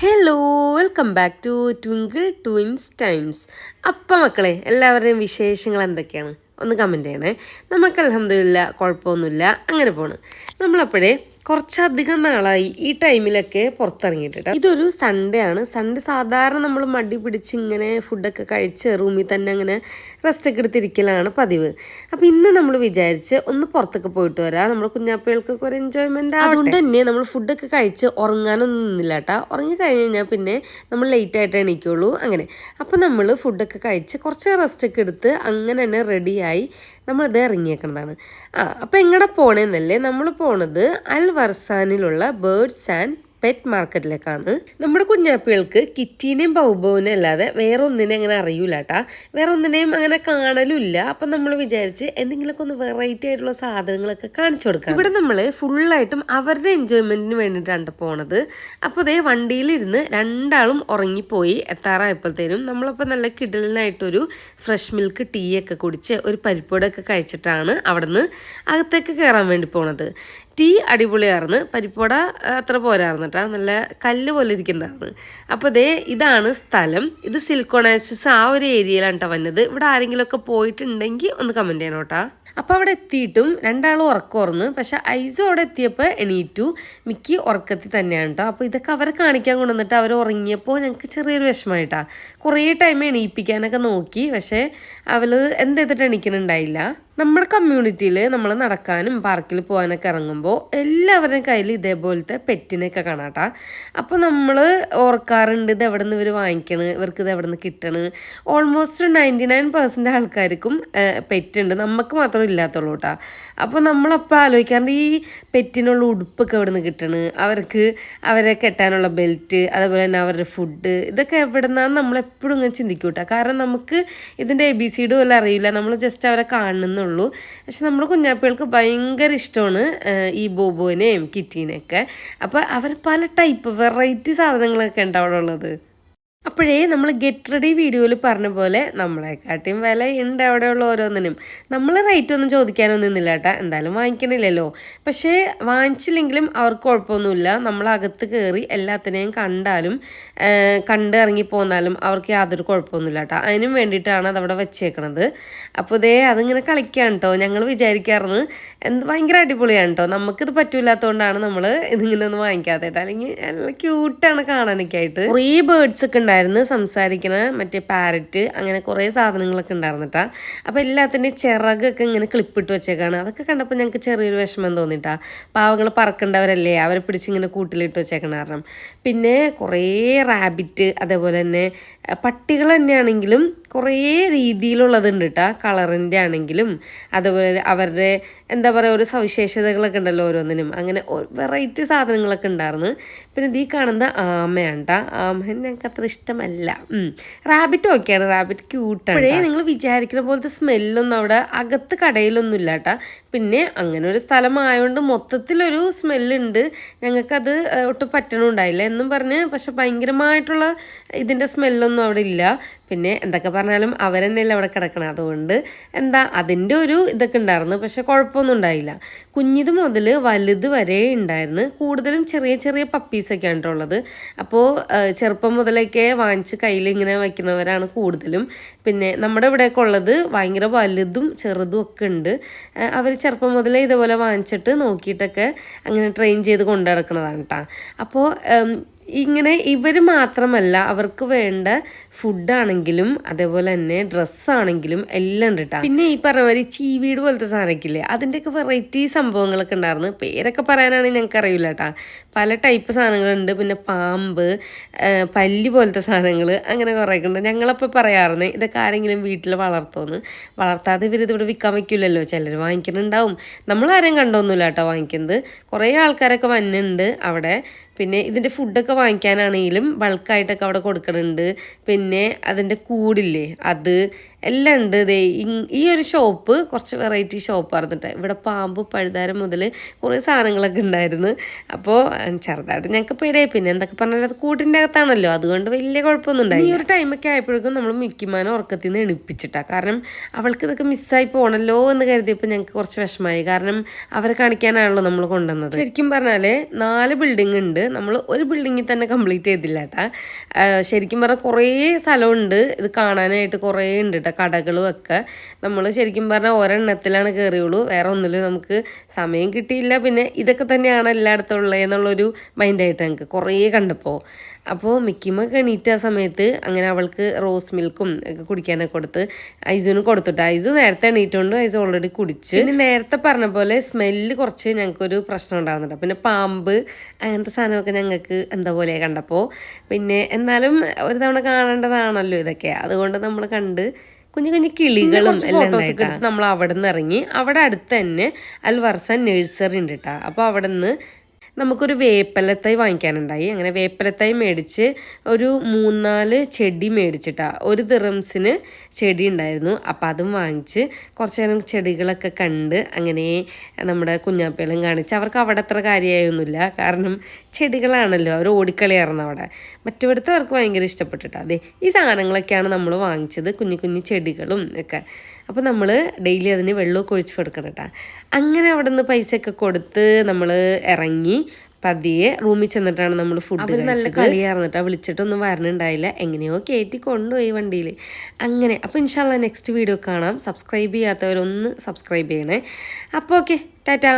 Hello welcome back to twinkle twins times അപ്പം മക്കളെ എല്ലാവരുടെയും വിശേഷങ്ങൾ എന്തൊക്കെയാണ്? ഒന്ന് കമന്റ് ചെയ്യണേ. നമുക്ക് അലഹമില്ല കുഴപ്പമൊന്നുമില്ല അങ്ങനെ പോണ്. നമ്മളപ്പോഴേ കുറച്ചധികം നാളായി ഈ ടൈമിലൊക്കെ പുറത്തിറങ്ങിയിട്ട് ഇതൊരു സൺഡേ ആണ്. സൺഡേ സാധാരണ നമ്മൾ മടി പിടിച്ച് ഇങ്ങനെ ഫുഡൊക്കെ കഴിച്ച് റൂമിൽ തന്നെ അങ്ങനെ റെസ്റ്റ് ഒക്കെ എടുത്തിരിക്കലാണ് പതിവ്. അപ്പോൾ ഇന്ന് നമ്മൾ വിചാരിച്ച് ഒന്ന് പുറത്തൊക്കെ പോയിട്ട് വരാം. നമ്മുടെ കുഞ്ഞാപ്പികൾക്കൊക്കെ ഒരു എൻജോയ്മെന്റ് അതുകൊണ്ട് തന്നെ നമ്മൾ ഫുഡൊക്കെ കഴിച്ച് ഉറങ്ങാനൊന്നും നിന്നില്ല കേട്ടോ ഉറങ്ങി കഴിഞ്ഞ് കഴിഞ്ഞാൽ പിന്നെ നമ്മൾ ലേറ്റ് ആയിട്ട് എണീക്കുള്ളൂ. അങ്ങനെ. അപ്പോൾ നമ്മൾ ഫുഡൊക്കെ കഴിച്ച് കുറച്ച് റെസ്റ്റ് ഒക്കെ എടുത്ത് അങ്ങനെ തന്നെ റെഡിയായി നമ്മളിത് ഇറങ്ങിയേക്കുന്നതാണ്. ആ അപ്പോൾ എങ്ങടെ പോണേന്നല്ലേ? നമ്മൾ പോണത് അൽ വർസാനിലുള്ള ബേർഡ്സ് ആൻഡ് പെറ്റ് മാർക്കറ്റിലേക്കാണ്. നമ്മുടെ കുഞ്ഞാപ്പികൾക്ക് കിറ്റീനെയും ബൗബോവിനെ അല്ലാതെ വേറെ ഒന്നിനെ അങ്ങനെ അറിയൂല കേട്ടാ വേറെ ഒന്നിനെയും അങ്ങനെ കാണലുമില്ല. അപ്പം നമ്മൾ വിചാരിച്ച് എന്തെങ്കിലുമൊക്കെ ഒന്ന് വെറൈറ്റി ആയിട്ടുള്ള സാധനങ്ങളൊക്കെ കാണിച്ചു കൊടുക്കാം. ഇവിടെ നമ്മൾ ഫുള്ളായിട്ടും അവരുടെ എൻജോയ്മെന്റിന് വേണ്ടിയിട്ടാണ് പോണത്. അപ്പോൾ അതേ വണ്ടിയിലിരുന്ന് രണ്ടാളും ഉറങ്ങിപ്പോയി എത്താറായപ്പോഴത്തേനും നമ്മളപ്പോൾ നല്ല കിടലിനായിട്ടൊരു ഫ്രഷ് മിൽക്ക് ടീ ഒക്കെ കുടിച്ച് ഒരു പരിപ്പോടൊക്കെ കഴിച്ചിട്ടാണ് അവിടെ നിന്ന് അകത്തേക്ക് കയറാൻ വേണ്ടി പോണത്. ടീ അടിപൊളിയായിരുന്നു. പരിപ്പുവട അത്ര പോരായിരുന്നു കേട്ടോ നല്ല കല്ല് പോലെ ഇരിക്കുന്നുണ്ടായിരുന്നു. അപ്പോൾ ദേ ഇതാണ് സ്ഥലം. ഇത് സിൽക്കോണൈസിസ് ആ ഒരു ഏരിയയിലാണ് കേട്ടോ വന്നത്. ഇവിടെ ആരെങ്കിലുമൊക്കെ പോയിട്ടുണ്ടെങ്കിൽ ഒന്ന് കമന്റ് ചെയ്യണം കേട്ടോ അപ്പോൾ അവിടെ എത്തിയിട്ടും രണ്ടാളും ഉറക്കമായിരുന്നു പക്ഷെ ഐസോ അവിടെ എത്തിയപ്പോൾ എണീറ്റു. മിക്കി ഉറക്കത്തിൽ തന്നെയാണ് കേട്ടോ അപ്പോൾ ഇതൊക്കെ അവരെ കാണിക്കാൻ കൊണ്ടുവന്നിട്ട് അവർ ഉറങ്ങിയപ്പോൾ ഞങ്ങൾക്ക് ചെറിയൊരു വിഷമമായിട്ടാണ് കുറേ ടൈം എണീപ്പിക്കാനൊക്കെ നോക്കി. പക്ഷേ അവൾ എന്ത് ചെയ്തിട്ട് എണീക്കുന്നുണ്ടായില്ല. നമ്മുടെ കമ്മ്യൂണിറ്റിയിൽ നമ്മൾ നടക്കാനും പാർക്കിൽ പോകാനൊക്കെ ഇറങ്ങുമ്പോൾ എല്ലാവരുടെയും കയ്യിൽ ഇതേപോലത്തെ പെറ്റിനെയൊക്കെ കാണാട്ടാ. അപ്പോൾ നമ്മൾ ഓർക്കാറുണ്ട് ഇത് എവിടെ നിന്ന് ഇവർ വാങ്ങിക്കണ് ഇവർക്ക് ഇത് എവിടെ നിന്ന് കിട്ടണ്. ഓൾമോസ്റ്റ് നയന്റി നയൻ പെർസെന്റ് ആൾക്കാർക്കും പെറ്റുണ്ട്. നമുക്ക് മാത്രം ഇല്ലാത്തുള്ളൂ കേട്ടോ അപ്പോൾ നമ്മളപ്പോൾ ആലോചിക്കാറുണ്ട് ഈ പെറ്റിനുള്ള ഉടുപ്പൊക്കെ എവിടെ നിന്ന് കിട്ടണ്? അവർക്ക് അവരെ കെട്ടാനുള്ള ബെൽറ്റ് അതേപോലെ തന്നെ അവരുടെ ഫുഡ് ഇതൊക്കെ എവിടെ നിന്നാണ് നമ്മളെപ്പോഴും ഇങ്ങനെ ചിന്തിക്കൂട്ടാ. കാരണം നമുക്ക് ഇതിന്റെ എ ബി സി ഡി പോലും അറിയില്ല. നമ്മൾ ജസ്റ്റ് അവരെ കാണുന്നുള്ളൂ പക്ഷെ നമ്മൾ കുഞ്ഞാപ്പികൾക്ക് ഭയങ്കര ഇഷ്ടമാണ് ഈ ബോബോനെയും കിറ്റീനെയൊക്കെ. അപ്പോൾ അവർ പല ടൈപ്പ് വെറൈറ്റി സാധനങ്ങളൊക്കെ ഉണ്ട് അവിടെ ഉള്ളത്. അപ്പോഴേ നമ്മൾ ഗെറ്റ് റെഡി വീഡിയോയിൽ പറഞ്ഞ പോലെ നമ്മളെക്കാട്ടിയും വില ഉണ്ട് അവിടെയുള്ള ഓരോന്നിനും. നമ്മൾ റേറ്റ് ഒന്നും ചോദിക്കാനൊന്നും നിന്നില്ല കേട്ടോ എന്തായാലും വാങ്ങിക്കണില്ലല്ലോ. പക്ഷേ വാങ്ങിച്ചില്ലെങ്കിലും അവർക്ക് കുഴപ്പമൊന്നുമില്ല. നമ്മൾ അകത്ത് കയറി എല്ലാത്തിനെയും കണ്ടാലും കണ്ട് ഇറങ്ങി പോന്നാലും അവർക്ക് യാതൊരു കുഴപ്പമൊന്നുമില്ല കേട്ടോ അതിനും വേണ്ടിയിട്ടാണ് അതവിടെ വെച്ചേക്കണത്. അപ്പോൾ ഇതേ അതിങ്ങനെ കളിക്കുകയാണ് കേട്ടോ ഞങ്ങൾ വിചാരിക്കാറുണ്ട്. എന്ത് ഭയങ്കര അടിപൊളിയാണ് കേട്ടോ നമുക്കിത് പറ്റില്ലാത്തതുകൊണ്ടാണ് നമ്മൾ ഇതിങ്ങനെ ഒന്നും വാങ്ങിക്കാത്ത കേട്ടോ അല്ലെങ്കിൽ നല്ല ക്യൂട്ടാണ് കാണാനൊക്കെ ആയിട്ട്. കുറേ ബേർഡ്സ് ഒക്കെ ഉണ്ടായിരുന്നു സംസാരിക്കണ മറ്റേ പാരറ്റ് അങ്ങനെ കുറേ സാധനങ്ങളൊക്കെ ഉണ്ടായിരുന്നു കേട്ടോ അപ്പോൾ എല്ലാത്തിന്റെയും ചിറകൊക്കെ ഇങ്ങനെ ക്ലിപ്പിട്ട് വെച്ചേക്കാണ്. അതൊക്കെ കണ്ടപ്പോൾ ഞങ്ങൾക്ക് ചെറിയൊരു വിഷമം തോന്നിട്ടാ. പാവങ്ങൾ പറക്കേണ്ടവരല്ലേ? അവരെ പിടിച്ചിങ്ങനെ കൂട്ടിലിട്ട് വെച്ചേക്കണ കാരണം. പിന്നെ കുറേ റാബിറ്റ് അതേപോലെ തന്നെ പട്ടികൾ തന്നെയാണെങ്കിലും കുറേ രീതിയിലുള്ളതുണ്ട് കേട്ടോ കളറിന്റെ ആണെങ്കിലും അതുപോലെ അവരുടെ എന്താ പറയുക ഒരു സവിശേഷതകളൊക്കെ ഉണ്ടല്ലോ ഓരോന്നിനും. അങ്ങനെ വെറൈറ്റി സാധനങ്ങളൊക്കെ ഉണ്ടായിരുന്നു. പിന്നെ ഇതീ കാണുന്ന ആമയാണ് കേട്ടോ ആമ ഞങ്ങൾക്ക് അത്ര ഇഷ്ടമല്ല. റാബിറ്റ് ഓക്കെയാണ്. റാബിറ്റ് ക്യൂട്ടാണ് അപ്പോഴേ നിങ്ങൾ വിചാരിക്കുന്ന പോലത്തെ സ്മെല്ലൊന്നും അവിടെ അകത്ത് കടയിലൊന്നും ഇല്ല കേട്ടോ പിന്നെ അങ്ങനെ ഒരു സ്ഥലമായതുകൊണ്ട് മൊത്തത്തിലൊരു സ്മെല്ലുണ്ട്. ഞങ്ങൾക്കത് ഒട്ടും പറ്റണുണ്ടായില്ല. എന്നും പറഞ്ഞ് പക്ഷെ ഭയങ്കരമായിട്ടുള്ള ഇതിന്റെ സ്മെല്ലൊന്നും അവിടെ ഇല്ല. പിന്നെ എന്തൊക്കെ പറഞ്ഞാലും അവരെന്നെയല്ലേ അവിടെ കിടക്കണം. അതുകൊണ്ട് എന്താ അതിന്റെ ഒരു ഇതൊക്കെ ഉണ്ടായിരുന്നു. പക്ഷെ കുഴപ്പമൊന്നും ഉണ്ടായില്ല. കുഞ്ഞിത് മുതൽ വലുത് വരെ ഉണ്ടായിരുന്നു. കൂടുതലും ചെറിയ ചെറിയ പപ്പീസൊക്കെയാണ് കേട്ടോ ഉള്ളത്. അപ്പോൾ ചെറുപ്പം മുതലൊക്കെ വാങ്ങിച്ച് കയ്യിൽ ഇങ്ങനെ വയ്ക്കുന്നവരാണ് കൂടുതലും. പിന്നെ നമ്മുടെ ഇവിടെയൊക്കെ ഉള്ളത് ഭയങ്കര വലുതും ചെറുതും ഒക്കെ ഉണ്ട്. അവർ ചെറുപ്പം മുതലേ ഇതുപോലെ വാങ്ങിച്ചിട്ട് നോക്കിയിട്ടൊക്കെ അങ്ങനെ ട്രെയിൻ ചെയ്ത് കൊണ്ടു നടക്കുന്നതാണ് കേട്ടോ അപ്പോൾ ഇങ്ങനെ ഇവർ മാത്രമല്ല അവർക്ക് വേണ്ട ഫുഡാണെങ്കിലും അതേപോലെ തന്നെ ഡ്രസ്സാണെങ്കിലും എല്ലാം ഉണ്ട് കേട്ടോ പിന്നെ ഈ പറഞ്ഞ മാതിരി ചീവീട് പോലത്തെ സാധനമൊക്കെ അതിന്റെയൊക്കെ വെറൈറ്റി സംഭവങ്ങളൊക്കെ ഉണ്ടായിരുന്നു. പേരൊക്കെ പറയാനാണെങ്കിൽ ഞങ്ങൾക്ക് അറിയില്ല കേട്ടോ പല ടൈപ്പ് സാധനങ്ങളുണ്ട്. പിന്നെ പാമ്പ് പല്ലി പോലത്തെ സാധനങ്ങൾ അങ്ങനെ കുറേ ഉണ്ട്. ഞങ്ങളപ്പോൾ പറയാറുണ്ട് ഇതൊക്കെ ആരെങ്കിലും വീട്ടിൽ വളർത്തുമെന്ന് വളർത്താതെ ഇവർ ഇതിവിടെ വിൽക്കാൻ വയ്ക്കില്ലല്ലോ ചിലർ വാങ്ങിക്കുന്നുണ്ടാവും. നമ്മളാരെയും കണ്ടൊന്നുമില്ല കേട്ടോ വാങ്ങിക്കുന്നത്. കുറേ ആൾക്കാരൊക്കെ വന്നിട്ടുണ്ട് അവിടെ. പിന്നെ ഇതിന്റെ ഫുഡൊക്കെ വാങ്ങിക്കാനാണെങ്കിലും ബൾക്കായിട്ടൊക്കെ അവിടെ കൊടുക്കുന്നുണ്ട് പിന്നെ അതിന്റെ കൂടില്ലേ? അത് എല്ലാം ഉണ്ട്. ദേ ഈ ഒരു ഷോപ്പ് കുറച്ച് വെറൈറ്റി ഷോപ്പായിരുന്നു കേട്ടോ ഇവിടെ പാമ്പ് പഴുതാരം മുതൽ കുറേ സാധനങ്ങളൊക്കെ ഉണ്ടായിരുന്നു. അപ്പോൾ ചെറുതായിട്ട് ഞങ്ങൾക്ക് പേടിയായി. പിന്നെ എന്തൊക്കെ പറഞ്ഞാൽ അത് കൂട്ടിന്റെ അകത്താണല്ലോ. അതുകൊണ്ട് വലിയ കുഴപ്പമൊന്നും ഉണ്ടായി ഈ ഒരു ടൈമൊക്കെ ആയപ്പോഴേക്കും നമ്മൾ മിക്കിമാനെ ഉറക്കത്തിൽ നിന്ന് എണിപ്പിച്ചിട്ടാ. കാരണം അവൾക്ക് ഇതൊക്കെ മിസ്സായി പോകണല്ലോ എന്ന് കരുതിയപ്പോൾ ഞങ്ങൾക്ക് കുറച്ച് വിഷമമായി. കാരണം അവരെ കാണിക്കാനാണല്ലോ നമ്മൾ കൊണ്ടുവന്നത്. ശരിക്കും പറഞ്ഞാൽ നാല് ബിൽഡിംഗ് ഉണ്ട്. നമ്മൾ ഒരു ബിൽഡിങ്ങിൽ തന്നെ കംപ്ലീറ്റ് ചെയ്തില്ല കേട്ടാ ശരിക്കും പറഞ്ഞാൽ കുറേ സ്ഥലമുണ്ട് ഇത് കാണാനായിട്ട് കുറേ ഉണ്ട് കേട്ടോ കടകളും ഒക്കെ. നമ്മൾ ശരിക്കും പറഞ്ഞാൽ ഒരെണ്ണത്തിലാണ് കയറിയുള്ളൂ വേറെ ഒന്നിലും നമുക്ക് സമയം കിട്ടിയില്ല. പിന്നെ ഇതൊക്കെ തന്നെയാണ് എല്ലായിടത്തും ഉള്ളത് എന്നുള്ളൊരു മൈൻഡായിട്ട് ഞങ്ങൾക്ക് കുറേ കണ്ടപ്പോൾ അപ്പോൾ മിക്കിമൊക്കെ എണീറ്റ ആ സമയത്ത് അങ്ങനെ അവൾക്ക് റോസ് മിൽക്കും ഒക്കെ കുടിക്കാനൊക്കെ കൊടുത്ത് ഐസുവിന് കൊടുത്തിട്ട്. ഐസു നേരത്തെ എണീറ്റുകൊണ്ട് ഐസ് ഓൾറെഡി കുടിച്ച്. ഇനി നേരത്തെ പറഞ്ഞ പോലെ സ്മെല്ല് കുറച്ച് ഞങ്ങൾക്കൊരു പ്രശ്നം ഉണ്ടാകുന്നുണ്ട് പിന്നെ പാമ്പ് അങ്ങനത്തെ സാധനമൊക്കെ ഞങ്ങൾക്ക് എന്താ പോലെ കണ്ടപ്പോൾ പിന്നെ എന്നാലും ഒരു തവണ കാണേണ്ടതാണല്ലോ ഇതൊക്കെ. അതുകൊണ്ട് നമ്മൾ കണ്ട് കുഞ്ഞു കുഞ്ഞു കിളികളും എല്ലാം എടുത്ത് നമ്മൾ അവിടെ നിന്ന് ഇറങ്ങി അവിടെ അടുത്ത് തന്നെ അൽവർസ നഴ്സറി ഉണ്ട് കേട്ടോ അപ്പോൾ അവിടെ നിന്ന് നമുക്കൊരു വേപ്പലത്തൈ വാങ്ങിക്കാനുണ്ടായി. അങ്ങനെ വേപ്പലത്തൈ മേടിച്ച് ഒരു മൂന്നാൽ ചെടി മേടിച്ചിട്ടാ. ഒരു ദിറംസിന് ചെടി ഉണ്ടായിരുന്നു. അപ്പം അതും വാങ്ങിച്ച് കുറച്ച് നേരം ചെടികളൊക്കെ കണ്ട് അങ്ങനെ നമ്മുടെ കുഞ്ഞാപ്പികളും കാണിച്ച്. അവർക്ക് അവിടെ അത്ര കാര്യമായൊന്നുമില്ല. കാരണം ചെടികളാണല്ലോ. അവർ ഓടിക്കളിയായിരുന്നു അവിടെ. മറ്റിവിടുത്തെ അവർക്ക് ഭയങ്കര ഇഷ്ടപ്പെട്ടിട്ടാ. അതെ ഈ സാധനങ്ങളൊക്കെയാണ് നമ്മൾ വാങ്ങിച്ചത്. കുഞ്ഞു കുഞ്ഞു ചെടികളും ഒക്കെ. അപ്പോൾ നമ്മൾ ഡെയിലി അതിന് വെള്ളമൊക്കെ ഒഴിച്ച് കൊടുക്കണം കേട്ടോ അങ്ങനെ അവിടെ നിന്ന് പൈസയൊക്കെ കൊടുത്ത് നമ്മൾ ഇറങ്ങി പതിയെ റൂമിൽ ചെന്നിട്ടാണ് നമ്മൾ ഫുഡ് അവർ നല്ല കളിയാർന്നിട്ടാ വിളിച്ചിട്ടൊന്നും വരണുണ്ടായില്ല. എങ്ങനെയോ കയറ്റി കൊണ്ടുപോയി വണ്ടിയിൽ അങ്ങനെ അപ്പോൾ ഇൻഷാല്ല നെക്സ്റ്റ് വീഡിയോ കാണാം. സബ്സ്ക്രൈബ് ചെയ്യാത്തവരൊന്ന് സബ്സ്ക്രൈബ് ചെയ്യണേ. അപ്പോൾ ഓക്കെ ടാറ്റാ.